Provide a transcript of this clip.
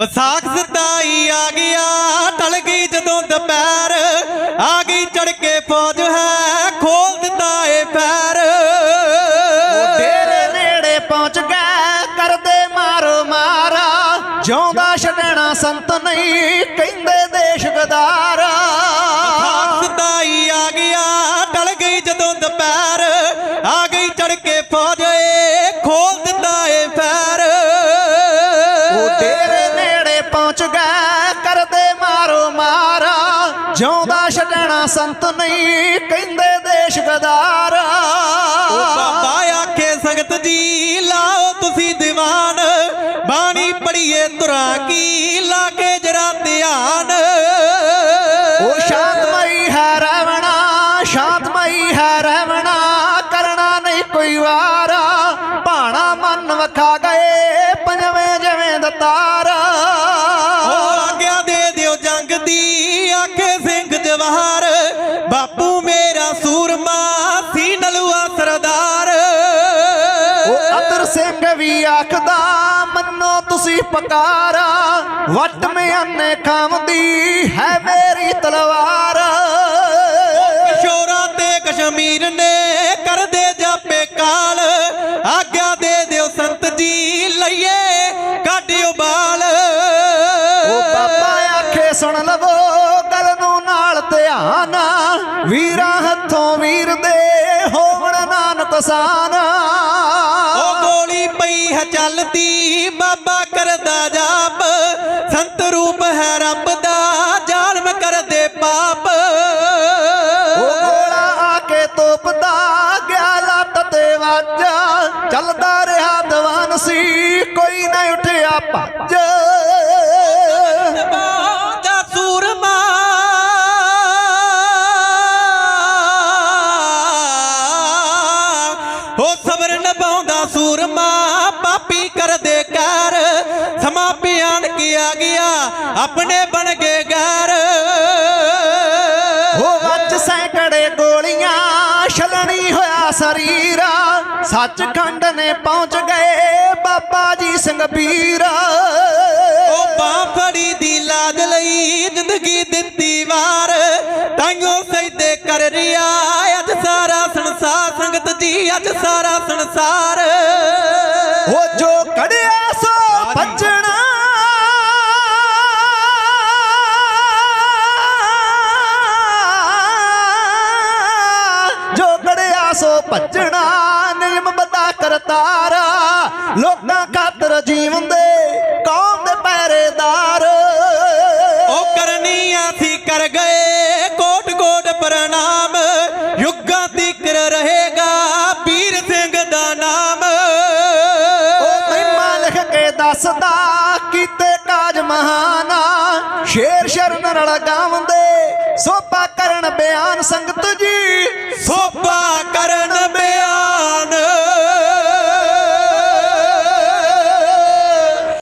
ਵਿਸਾਖ ਸਤਾਈ ਆ ਗਿਆ, ਟਲ ਗਈ ਜਦੋਂ ਦੁਪਹਿਰ। ਆ ਗਈ ਚੜ ਕੇ ਫੌਜ ਹੈ, ਖੋਲ ਦਿੱਤਾ ਏ ਪੈਰ। ਤੇਰੇ ਨੇੜੇ ਪਹੁੰਚ ਗਏ ਕਰਦੇ ਮਾਰੋ ਮਾਰਾ। ਜਿਉਂਦਾ ਛੱਡਣਾ ਸੰਤ ਨਹੀਂ, ਕਹਿੰਦੇ ਦੇਸ਼ ਗਦਾਰਾ। ਪਹੁੰਚ ਗਏ ਕਰਦੇ ਮਾਰੋ ਮਾਰਾ ਜਿਉਂਦਾ ਛੱਡਣਾ ਸੰਤ ਨਹੀਂ ਕਹਿੰਦੇ ਦੇਸ਼ ਗਦਾਰਾ। ਉਹ ਬਾਬਾ ਆਖੇ ਸੰਗਤ ਜੀ ਲਾਓ ਤੁਸੀਂ ਦੀਵਾਨ ਬਾਣੀ ਪੜੀਏ ਤੁਰਾਂ ਕੀ ਲਾ ਕੇ ਜਰਾ ਧਿਆਨ। ਉਹ ਸ਼ਾਂਤਮਈ ਹੈ ਰਹਿਣਾ ਸ਼ਾਂਤਮਈ ਹੈ ਰਹਿਣਾ ਕਰਨਾ ਨਹੀਂ ਕੋਈ ਵਾਰਾ। ਭਾਣਾ ਮਨ ਵਖਾ ਗਏ ਪੰਜਵੇਂ ਜਿਵੇਂ ਦਤਾਰਾ। ਬਾਪੂ ਮੇਰਾ ਸੂਰਮਾ ਸੀ ਨਲੂਆ ਸਰਦਾਰ। ਉਹ ਅਤਰ ਸਿੰਘ ਵੀ ਆਖਦਾ ਮੰਨੋ ਤੁਸੀਂ ਪਕਾਰਾ ਵੱਟ ਮਿਆਨੇ ਖਾਮਦੀ ਹੈ ਮੇਰੀ ਤਲਵਾਰ। ਕਿਸ਼ੋਰਾਂ ਤੇ ਕਸ਼ਮੀਰ ਨੇ ਕਰਦੇ ਜਾਪੇ ਕਾਲ। ਆਗਿਆ ਦੇ ਦਿਓ ਸੰਤ ਜੀ ਲਈਏ ਕਾਢਿਓ ਬਾਲ ਉਹ ਬਾਬਾ ਆਖੇ ਸੁਣ ਲਵੋ ਗੱਲ ਨੂੰ ਨਾਲ ਧਿਆਨ ਵੀਰਾਂ ਹੱਥੋਂ ਵੀਰ ਦੇ ਹੋਵਣ ਨਾਨਕ ਸਾਨ ਉਹ ਗੋਲੀ ਪਈ ਹੈ ਚੱਲਦੀ ਬਾਬਾ ਕਰਦਾ ਜਾਪ। ਸੰਤ ਰੂਪ ਹੈ ਰੱਬ ਦਾ ਜ਼ਾਲਮ ਕਰਦੇ ਪਾਪ। ਉਹ ਗੋਲਾ ਆ ਕੇ ਤੋਪਦਾ ਗਿਆ ਲੱਤ ਤੇ ਵਾਜਾ। ਚੱਲਦਾ ਰਿਹਾ ਦੀਵਾਨ ਸੀ ਕੋਈ ਨਾ ਉੱਠਿਆ ਭੱਜ। ਨਿਭਾਉਂਦਾ ਸੂਰਮਾ ਪਾਪੀ ਕਰਦੇ ਕਰ ਸਮਾਂ ਪਿਆਨ ਕੀ ਆ ਗਿਆ? ਆਪਣੇ ਬਣ ਗਏ ਗੈਰ ਉਹ ਵੱਜ ਸੈਂਕੜੇ ਗੋਲੀਆਂ ਛਲਣੀ ਹੋਇਆ ਸਰੀਰਾ। ਸੱਚਖੰਡ ਨੇ ਪਹੁੰਚ ਗਏ ਬਾਬਾ ਜੀ ਸਿੰਘ ਪੀਰਾ। ਉਹ ਬਾਹ ਫੜੀ ਦੀ ਲਾਜ ਲਈ ਜ਼ਿੰਦਗੀ ਦਿੱਤੀ ਵਾਰ। ਤਾਈਓ ਸਜਦੇ ਕਰ ਰਿਆ ਅੱਜ ਸਾਰਾ ਸੰਸਾਰ ਸੰਗਤ ਜੀ ਅੱਜ ਸਾਰਾ ਸੰਸਾਰ। ਉਹ ਜੋ ਕੜਿਆ ਸੋ ਭੱਜਣਾ। ਜੋ ਕੜਿਆ ਸੋ ਭੱਜਣਾ, ਨਿਯਮ ਬਦਾ ਕਰਤਾਰਾ। ਲੋਕਾਂ ਖਾਤਰ ਜੀਵਨ ਦੇ ਦੱਸਦਾ ਕੀਤੇ ਕਾਜ ਮਹਾਨਾ। ਸ਼ੇਰ ਸ਼ਰਨ ਨਾਲ ਗਾਉਂਦੇ ਸੋਪਾ ਕਰਨ ਬਿਆਨ ਸੰਗਤ ਜੀ। ਸੋਪਾ